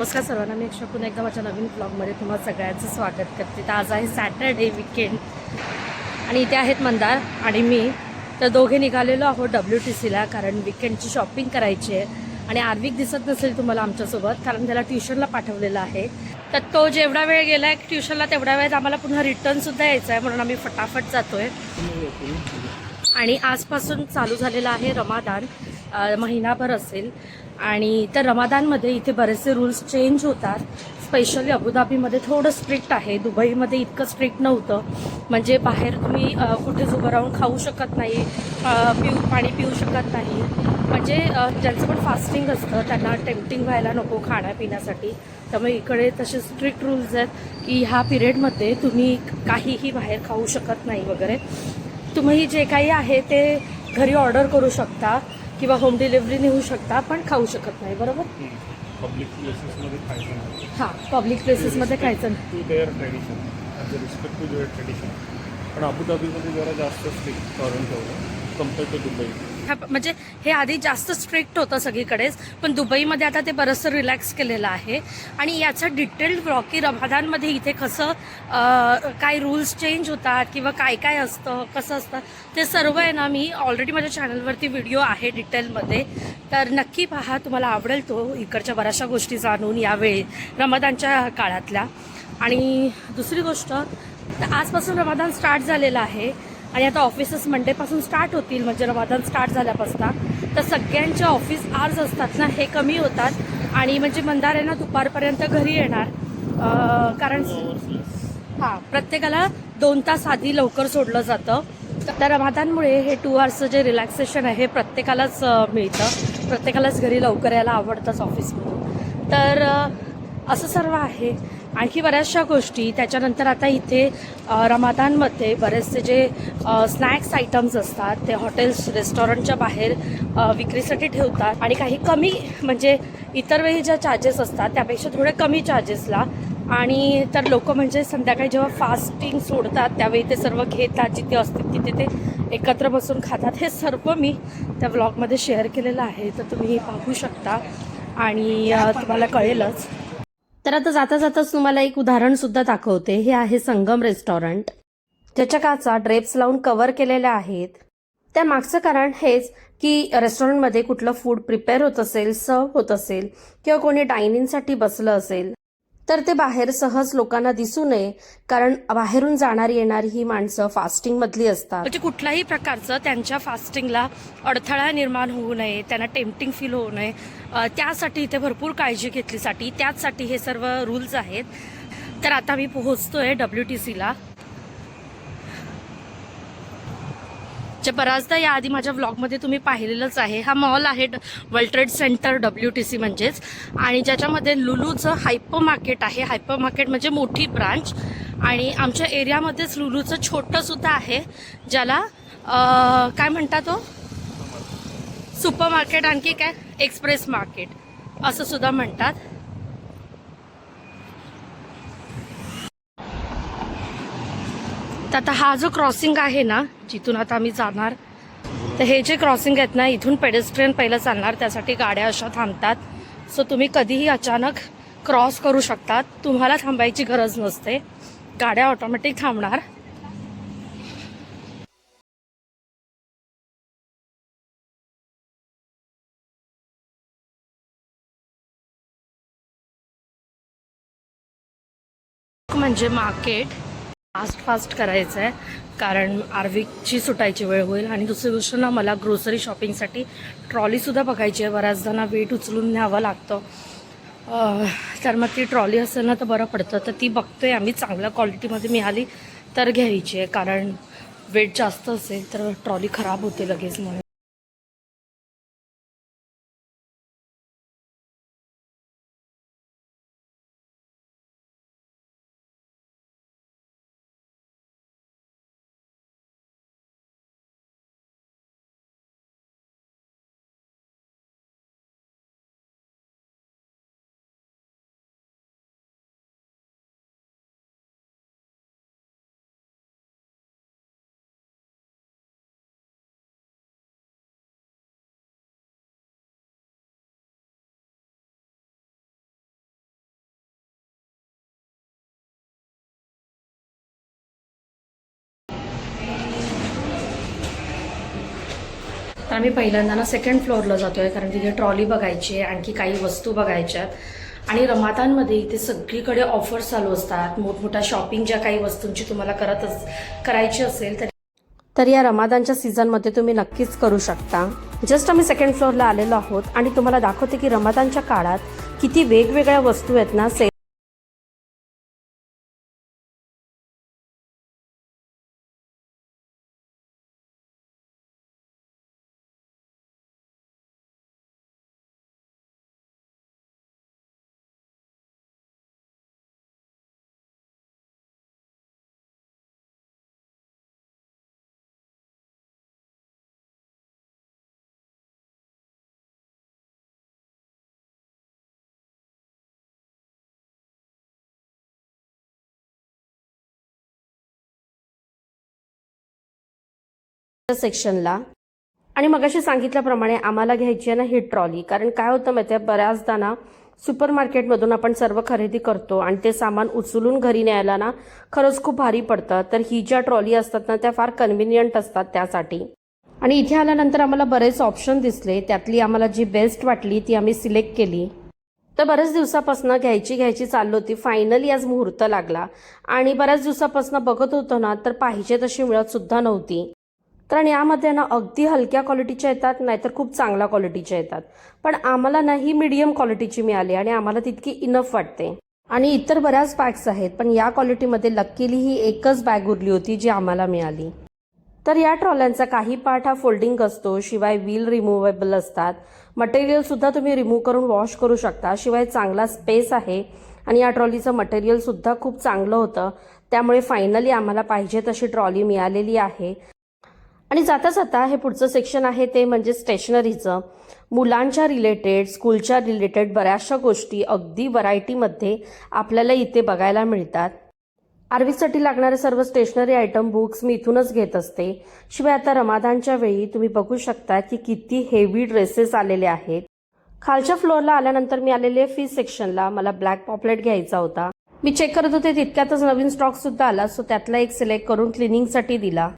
नमस्कार सर्वांना. मी अक्षा पुन्हा एकदा माझ्या नवीन ब्लॉगमध्ये तुम्हाला सगळ्यांचं स्वागत करते. तर आज आहे सॅटरडे विकेंड आणि इथे आहेत मंदार आणि मी. तर दोघे निघालेलो आहोत डब्ल्यू टी सीला कारण विकेंडची शॉपिंग करायची आहे. आणि आर्विक दिसत नसेल तुम्हाला आमच्यासोबत कारण त्याला ट्युशनला पाठवलेलं आहे. तर तो जेवढा वेळ गेला आहे ट्युशनला तेवढ्या वेळेत आम्हाला पुन्हा रिटर्नसुद्धा यायचं आहे म्हणून आम्ही फटाफट जातो आहे आणि आजपासून चालू झालेला आहे रमादान. महिनाभर असेल. आणि तर रमादानमध्ये इथे बरेचसे रूल्स चेंज होतात. स्पेशली अबुधाबीमध्ये थोडं स्ट्रिक्ट आहे. दुबईमध्ये इतकं स्ट्रिक्ट नव्हतं. म्हणजे बाहेर तुम्ही कुठेच उभं राहून खाऊ शकत नाही. पिऊ पाणी पिऊ शकत नाही. म्हणजे ज्यांचं पण फास्टिंग असतं त्यांना टेम्पटिंग व्हायला नको खाण्यापिण्यासाठी. त्यामुळे इकडे तसे स्ट्रिक्ट रूल्स आहेत की ह्या पिरियडमध्ये तुम्ही काहीही बाहेर खाऊ शकत नाही वगैरे. तुम्ही जे काही आहे ते घरी ऑर्डर करू शकता. किंवा होम डिलिव्हरी नेऊ शकता पण खाऊ शकत नाही बरोबर? पब्लिक प्लेसेसमध्ये खायचं नाही. हां पब्लिक प्लेसेसमध्ये खायचं नाही. To their tradition as a respect to their tradition पण अबुधाबीमध्ये जरा जास्त स्ट्रिक्ट करून ठेवलं कंपेअर टू दुबई हा, म्हणजे हे आधी जास्त स्ट्रिक्ट होतं सगळीकडेच पण दुबईमध्ये आता ते बरंचसं रिलॅक्स केलेलं आहे. आणि याचं डिटेल्ड ब्लॉग की रमादानमध्ये इथे कसं काय रूल्स चेंज होतात किंवा काय काय असतं कसं असतं ते सर्व आहे ना मी ऑलरेडी माझ्या चॅनलवरती व्हिडिओ आहे डिटेलमध्ये तर नक्की पहा तुम्हाला आवडेल तो इकडच्या बऱ्याचशा गोष्टी जाणून यावेळी रमादानच्या काळातल्या. आणि दुसरी गोष्ट तर आजपासून रमादान स्टार्ट झालेलं आहे. आणि आता ऑफिसेस मंडेपासून स्टार्ट होतील म्हणजे रमादान स्टार्ट झाल्यापासून. तर सगळ्यांचे ऑफिस आर्ज असतात ना हे कमी होतात. आणि म्हणजे मंदार आहे ना दुपारपर्यंत घरी येणार. कारण हां प्रत्येकाला दोन तास आधी लवकर सोडलं जातं. तर रमादानमुळे हे टू आवर्सचं जे रिलॅक्सेशन आहे हे प्रत्येकालाच मिळतं. प्रत्येकालाच घरी लवकर यायला आवडतंच ऑफिसमधून तर असं सर्व आहे. आणखी बऱ्याचशा गोष्टी. त्याच्यानंतर आता इथे रमादानमध्ये बरेचसे जे स्नॅक्स आयटम्स असतात ते हॉटेल्स रेस्टॉरंटच्या बाहेर विक्रीसाठी ठेवतात. आणि काही कमी म्हणजे इतर वेळी ज्या चार्जेस असतात त्यापेक्षा थोडे कमी चार्जेसला आणि तर लोक म्हणजे संध्याकाळी जेव्हा फास्टिंग सोडतात त्यावेळी ते सर्व घेतात जिथे असतील तिथे ते एकत्र बसून खातात. हे सर्व मी त्या ब्लॉगमध्ये शेअर केलेलं आहे. तर तुम्ही पाहू शकता. आणि तुम्हाला कळेलच. तर आता जाता जाताच तुम्हाला एक उदाहरण सुद्धा दाखवते. हे आहे संगम रेस्टॉरंट. ज्याच्या काचा ड्रेप्स लावून कव्हर केलेल्या आहेत. त्या मागचं कारण हेच की रेस्टॉरंटमध्ये कुठलं फूड प्रिपेअर होत असेल सर्व होत असेल किंवा कोणी डायनिंगसाठी बसलं असेल तर ते बाहेर सहज लोकांना दिसू नये कारण बाहेरून जाणारी येणारी ही माणसं फास्टिंग मधली असतात. म्हणजे कुठल्याही प्रकारचं त्यांच्या फास्टिंगला अडथळा निर्माण होऊ नये त्यांना टेम्पटिंग फील होऊ नये. त्यासाठी इथे भरपूर काळजी घेतलीसाठी त्याचसाठी हे सर्व रूल्स आहेत. तर आता मी पोहोचतोय डब्ल्यू टी सीला म्हणजे बऱ्याचदा याआधी माझ्या व्लॉगमध्ये तुम्ही पाहिलेलंच आहे. हा मॉल आहे world trade centre W T C म्हणजेच. आणि ज्याच्यामध्ये लुलूचं हायपर मार्केट आहे. हायपर मार्केट म्हणजे मोठी ब्रांच आणि आमच्या एरियामध्येच लुलूचं छोटंसुद्धा आहे ज्याला काय म्हणतात तो? सुपर मार्केट आणखी काय? एक्सप्रेस मार्केट असं सुद्धा म्हणतात. तर आता हा जो क्रॉसिंग आहे ना जिथून आता आम्ही जाणार तर हे जे क्रॉसिंग आहेत ना इथून पेडेस्ट्रियन पहिलं चालणार त्यासाठी गाड्या अशा थांबतात. सो तुम्ही कधीही अचानक क्रॉस करू शकतात. तुम्हाला थांबायची गरज नसते. गाड्या ऑटोमॅटिक थांबणार. म्हणजे मार्केट. फास्ट फास्ट करायचं आहे कारण आर्विकची सुटायची वेळ होईल. आणि दुसरी गोष्ट ना मला ग्रोसरी शॉपिंगसाठी ट्रॉलीसुद्धा बघायची आहे. बऱ्याचदा वेट उचलून न्यावं लागतं. तर मग ती ट्रॉली असेल ना तर बरं पडतं. तर ती बघतोय आम्ही. चांगल्या क्वालिटीमध्ये मिळाली तर घ्यायची आहे. कारण वेट जास्त असेल तर ट्रॉली खराब होते लगेच म्हणून. तर आम्ही पहिल्यांदा ना सेकंड फ्लोअरला जातोय कारण तिथे ट्रॉली बघायची आहे आणखी काही वस्तू बघायच्या आहेत. आणि रमातांमध्ये इथे सगळीकडे ऑफर्स चालू असतात. मोठमोठ्या शॉपिंग ज्या काही वस्तूंची तुम्हाला करत अस करायची असेल तर तर या रमादानच्या सीझनमध्ये तुम्ही नक्कीच करू शकता. जस्ट आम्ही सेकंड फ्लोअरला आलेलो आहोत आणि तुम्हाला दाखवते की रमादानच्या काळात किती वेगवेगळ्या वस्तू आहेत ना सेल सेक्शनला आणि मगाशी सांगितल्याप्रमाणे आम्हाला घ्यायची आहे ना ही ट्रॉली कारण काय होतं माहिती आहे बऱ्याचदा ना सुपर मार्केटमधून आपण सर्व खरेदी करतो आणि ते सामान उचलून घरी न्यायला ना खरंच खूप भारी पडतं. तर ही ज्या ट्रॉली असतात ना त्या फार कन्व्हिनियंट असतात त्यासाठी. आणि इथे आल्यानंतर आम्हाला बरेच ऑप्शन दिसले. त्यातली आम्हाला जी बेस्ट वाटली ती आम्ही सिलेक्ट केली. तर बऱ्याच दिवसापासून घ्यायची घ्यायची चालली होती. फायनली आज मुहूर्त लागला. आणि बऱ्याच दिवसापासून बघत होतो ना तर पाहिजे तशी मिळत सुद्धा नव्हती. कारण यामध्ये ना अगदी हलक्या क्वालिटीच्या येतात नाहीतर खूप चांगल्या क्वालिटीच्या येतात. पण आम्हाला ना ही मिडियम क्वालिटीची मिळाली आणि आम्हाला तितकी इनफ वाटते. आणि इतर बऱ्याच बॅग्स आहेत पण या क्वालिटीमध्ये लक्कीली ही एकच बॅग उरली होती जी आम्हाला मिळाली. तर या ट्रॉल्यांचा काही पार्ट हा फोल्डिंग असतो शिवाय व्हील रिमुवेबल असतात. मटेरियल सुद्धा तुम्ही रिमूव्ह करून वॉश करू शकता शिवाय चांगला स्पेस आहे. आणि या ट्रॉलीचं मटेरियल सुद्धा खूप चांगलं होतं. त्यामुळे फायनली आम्हाला पाहिजे तशी ट्रॉली मिळालेली आहे. आणि जाता जाता हे पुढचं सेक्शन आहे ते म्हणजे स्टेशनरीचं मुलांच्या रिलेटेड स्कूलच्या रिलेटेड बऱ्याचशा गोष्टी अगदी व्हरायटीमध्ये आपल्याला इथे बघायला मिळतात. आर्वीसाठी लागणारे सर्व स्टेशनरी आयटम बुक्स मी इथूनच घेत असते. शिवाय आता रमादानच्या वेळी तुम्ही बघू शकता की किती हेवी ड्रेसेस आलेले आहेत. खालच्या फ्लोअरला आल्यानंतर मी आलेले फी सेक्शनला मला ब्लॅक पॉपलेट घ्यायचा होता. मी चेक करत होते तितक्यातच नवीन स्टॉक सुद्धा आला सो त्यातला एक सिलेक्ट करून क्लिनिंगसाठी दिला.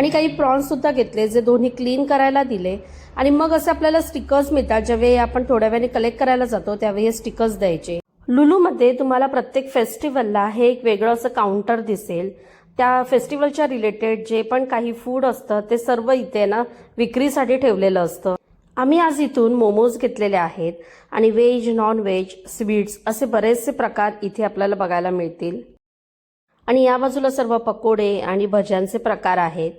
आणि काही प्रॉन्ससुद्धा घेतले जे दोन्ही क्लीन करायला दिले. आणि मग असे आपल्याला स्टिकर्स मिळतात ज्यावेळी आपण थोड्या वेळाने कलेक्ट करायला जातो त्यावेळी हे स्टिकर्स द्यायचे. लुलूमध्ये तुम्हाला प्रत्येक फेस्टिवलला हे एक वेगळं असं काउंटर दिसेल. त्या फेस्टिवलच्या रिलेटेड जे पण काही फूड असतं ते सर्व इथे ना विक्रीसाठी ठेवलेलं असतं. आम्ही आज इथून मोमोज घेतलेले आहेत आणि व्हेज नॉन व्हेज स्वीट्स असे बरेचसे प्रकार इथे आपल्याला बघायला मिळतील. आणि या बाजूला सर्व पकोडे आणि भज्यांचे प्रकार आहेत.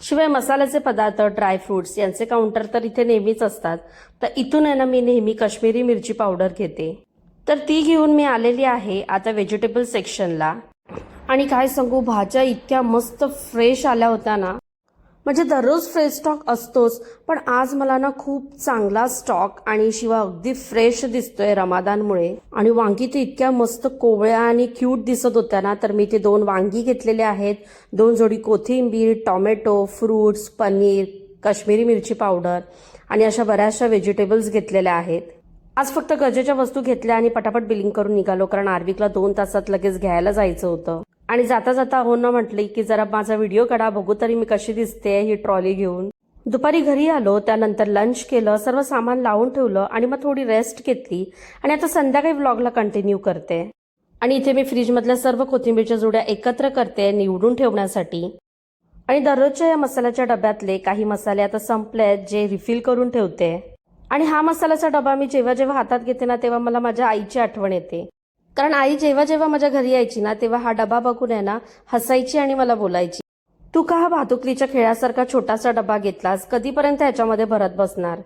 शिवाय मसाल्याचे पदार्थ ड्रायफ्रुट्स यांचे काउंटर तर इथे नेहमीच असतात. तर इथून आहे ना मी नेहमी काश्मीरी मिरची पावडर घेते. तर ती घेऊन मी आलेली आहे आता व्हेजिटेबल सेक्शनला आणि काय सांगू भाज्या इतक्या मस्त फ्रेश आल्या होत्या ना म्हणजे दररोज फ्रेश स्टॉक असतोच पण आज मला ना खूप चांगला स्टॉक आणि शिवाय अगदी फ्रेश दिसतोय रमादानमुळे. आणि वांगी तर इतक्या मस्त कोवळ्या आणि क्यूट दिसत होत्या ना तर मी ते दोन वांगी घेतलेले आहेत. दोन जोडी कोथिंबीर टोमॅटो फ्रूट्स पनीर काश्मीरी मिरची पावडर आणि अशा बऱ्याचशा व्हेजिटेबल्स घेतलेल्या आहेत. आज फक्त गरजेच्या वस्तू घेतल्या आणि पटापट बिलिंग करून निघालो कारण आर्विकला दोन तासात लगेच घ्यायला जायचं होतं. आणि जाता जाता हो ना म्हटली की जरा माझा व्हिडिओ काढा बघू तरी मी कशी दिसते ही ट्रॉली घेऊन. दुपारी घरी आलो त्यानंतर लंच केलं सर्व सामान लावून ठेवलं आणि मग थोडी रेस्ट घेतली. आणि आता संध्याकाळी व्लॉगला कंटिन्यू करते. आणि इथे मी फ्रीजमधल्या सर्व कोथिंबीरच्या जुड्या एकत्र करते निवडून ठेवण्यासाठी. आणि दररोजच्या या मसाल्याच्या डब्यातले काही मसाले आता संपले आहेत जे रिफिल करून ठेवते. आणि हा मसाल्याचा डबा मी जेव्हा जेव्हा हातात घेते ना तेव्हा मला माझ्या आईची आठवण येते. कारण आई जेव्हा जेव्हा माझ्या घरी यायची ना तेव्हा हा डबा बघून आहे ना हसायची आणि मला बोलायची. तू का हा भातुकलीच्या खेळासारखा छोटासा डबा घेतलास? कधीपर्यंत ह्याच्यामध्ये भरत बसणार?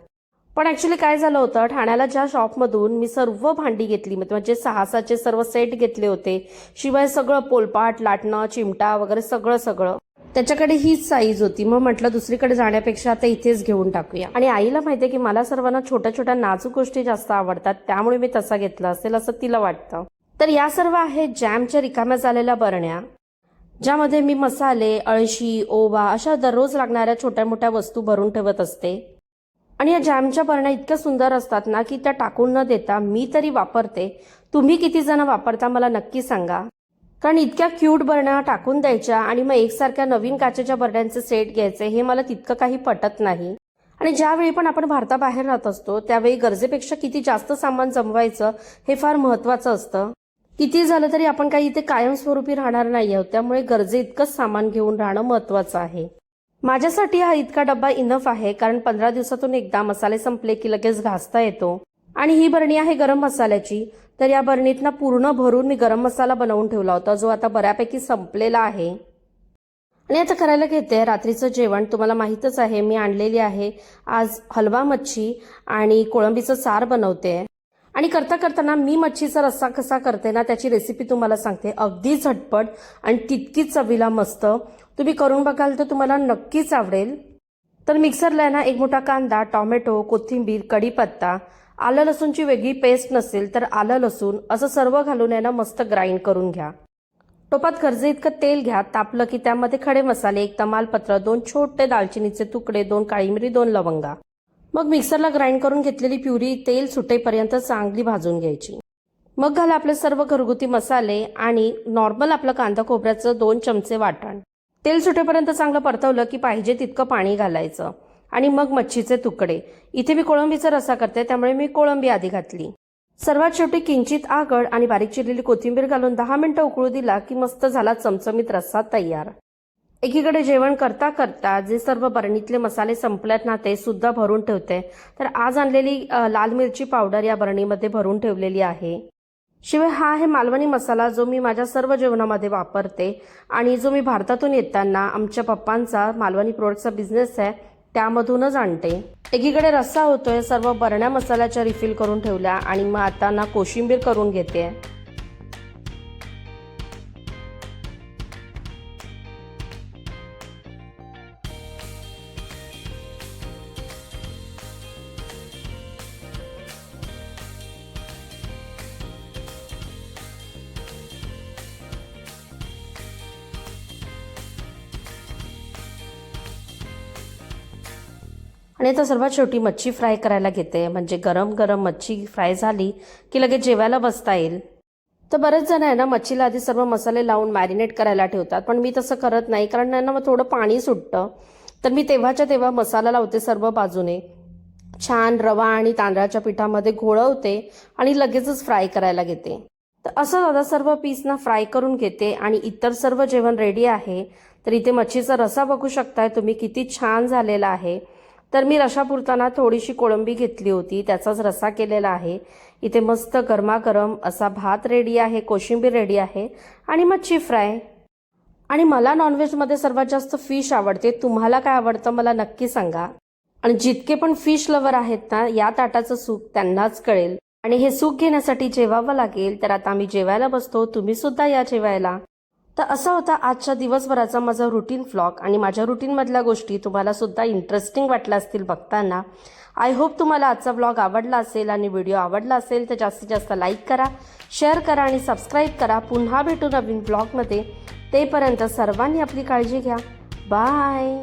पण ऍक्च्युली काय झालं होतं ठाण्याला ज्या शॉपमधून मी सर्व भांडी घेतली म्हणजे सहासाचे सर्व सेट घेतले होते शिवाय सगळं पोलपाट लाटणं चिमटा वगैरे सगळं सगळं. त्याच्याकडे हीच साईज होती. मग म्हटलं दुसरीकडे जाण्यापेक्षा आता इथेच घेऊन टाकूया. आणि आईला माहितीये की मला सर्वांना छोट्या छोट्या नाजूक गोष्टी जास्त आवडतात त्यामुळे मी तसा घेतला असेल असं तिला वाटतं. तर या सर्व आहेत जॅमच्या रिकाम्या झालेल्या बरण्या ज्यामध्ये मी मसाले अळशी ओवा अशा दररोज लागणाऱ्या छोट्या मोठ्या वस्तू भरून ठेवत असते. आणि या जॅमच्या बरण्या इतक्या सुंदर असतात ना की त्या टाकून न देता मी तरी वापरते. तुम्ही किती जण वापरता मला नक्की सांगा. कारण इतक्या क्यूट बरण्या टाकून द्यायच्या आणि मग एकसारख्या नवीन काचेच्या बरण्यांचे सेट घ्यायचे हे मला तितकं काही पटत नाही. आणि ज्यावेळी पण आपण भारताबाहेर राहत असतो त्यावेळी गरजेपेक्षा किती जास्त सामान जमवायचं हे फार महत्वाचं असतं. किती झालं तरी आपण काही इथे कायमस्वरूपी राहणार नाही आहोत त्यामुळे गरजे इतकंच सामान घेऊन राहणं महत्वाचं आहे. माझ्यासाठी हा इतका डब्बा इनफ आहे कारण पंधरा दिवसातून एकदा मसाले संपले की लगेच घासता येतो. आणि ही बरणी आहे गरम मसाल्याची. तर या बरणीत पूर्ण भरून मी गरम मसाला बनवून ठेवला होता जो आता बऱ्यापैकी संपलेला आहे. आणि आता करायला घेते. रात्रीचं जेवण तुम्हाला माहीतच आहे मी आणलेली आहे. आज हलवा मच्छी आणि कोळंबीचं सार बनवते. आणि करता करताना मी मच्छीचा रस्सा कसा करते ना त्याची रेसिपी तुम्हाला सांगते. अगदी झटपट आणि तितकीच चवीला मस्त. तुम्ही करून बघाल तर तुम्हाला नक्कीच आवडेल. तर मिक्सरला आहे ना एक मोठा कांदा टॉमॅटो कोथिंबीर कढीपत्ता आलं लसूणची वेगळी पेस्ट नसेल तर आलं लसूण असं सर्व घालून आहे ना मस्त ग्राइंड करून घ्या. टोपात गरजे इतकं तेल घ्या तापलं की त्यामध्ये खडे मसाले एक तमालपत्र दोन छोटे दालचिनीचे तुकडे दोन काळी मिरी दोन लवंगा. मग मिक्सरला ग्राइंड करून घेतलेली प्युरी तेल सुटेपर्यंत चांगली भाजून घ्यायची. मग घाला आपले सर्व घरगुती मसाले आणि नॉर्मल आपलं कांदा खोबऱ्याचं दोन चमचे वाटण. तेल सुटेपर्यंत चांगलं परतवलं की पाहिजे तितकं पाणी घालायचं. आणि मग मच्छीचे तुकडे. इथे मी कोळंबीचा रसा करते त्यामुळे मी कोळंबी आधी घातली. सर्वात शेवटी किंचित आगळ आणि बारीक चिरलेली कोथिंबीर घालून दहा मिनिटं उकळू दिला की मस्त झाला चमचमीत रस्सा तयार. एकीकडे जेवण करता करता जे सर्व बरणीतले मसाले संपल्यात ना ते सुद्धा भरून ठेवते. तर आज आणलेली लाल मिरची पावडर या बरणीमध्ये भरून ठेवलेली आहे. शिवाय हा आहे मालवणी मसाला जो मी माझ्या सर्व जेवणामध्ये वापरते आणि जो मी भारतातून येताना आमच्या पप्पांचा मालवणी प्रोडक्टचा बिझनेस आहे त्यामधूनच आणते. एकीकडे रस्सा होतोय सर्व बरण्या मसाल्याच्या रिफिल करून ठेवल्या आणि मग आता ना कोशिंबीर करून घेते. आणि आता सर्वात शेवटी मच्छी फ्राय करायला घेते. म्हणजे गरम गरम मच्छी फ्राय झाली की लगेच जेवायला बसता येईल. तर बरेच जण आहे ना मच्छीला आधी सर्व मसाले लावून मॅरिनेट करायला ठेवतात. पण मी तसं करत नाही कारण त्यांना मग थोडं पाणी सुटतं. तर मी तेव्हाच्या तेव्हा मसाला लावते सर्व बाजूने. छान रवा आणि तांदळाच्या पिठामध्ये घोळवते आणि लगेचच फ्राय करायला घेते. तर असं दादा सर्व पीस ना फ्राय करून घेते आणि इतर सर्व जेवण रेडी आहे. तर इथे मच्छीचा रसा बघू शकताय तुम्ही किती छान झालेला आहे. तर मी रशापुरताना थोडीशी कोळंबी घेतली होती. त्याचाच रसा केलेला आहे. इथे मस्त गरमागरम असा भात रेडी आहे कोशिंबीर रेडी आहे आणि मच्छी फ्राय आणि मला नॉनव्हेजमध्ये सर्वात जास्त फिश आवडते. तुम्हाला काय आवडतं मला नक्की सांगा. आणि जितके पण फिश लवर आहेत ना या ताटाचं सुख त्यांनाच कळेल. आणि हे सुख घेण्यासाठी जेवावं लागेल तर आता आम्ही जेवायला बसतो. तुम्ही सुद्धा या जेवायला. तर असा होता आजच्या दिवसभराचा माझा रुटीन फ्लॉग आणि माझ्या रुटीनमधल्या गोष्टी तुम्हाला सुद्धा इंटरेस्टिंग वाटल्या असतील बघताना. आय होप तुम्हाला आजचा व्लॉग आवडला असेल आणि व्हिडिओ आवडला असेल तर जास्तीत जास्त लाईक करा शेअर करा आणि सबस्क्राईब करा. पुन्हा भेटू नवीन ब्लॉगमध्ये तेपर्यंत सर्वांनी आपली काळजी घ्या. बाय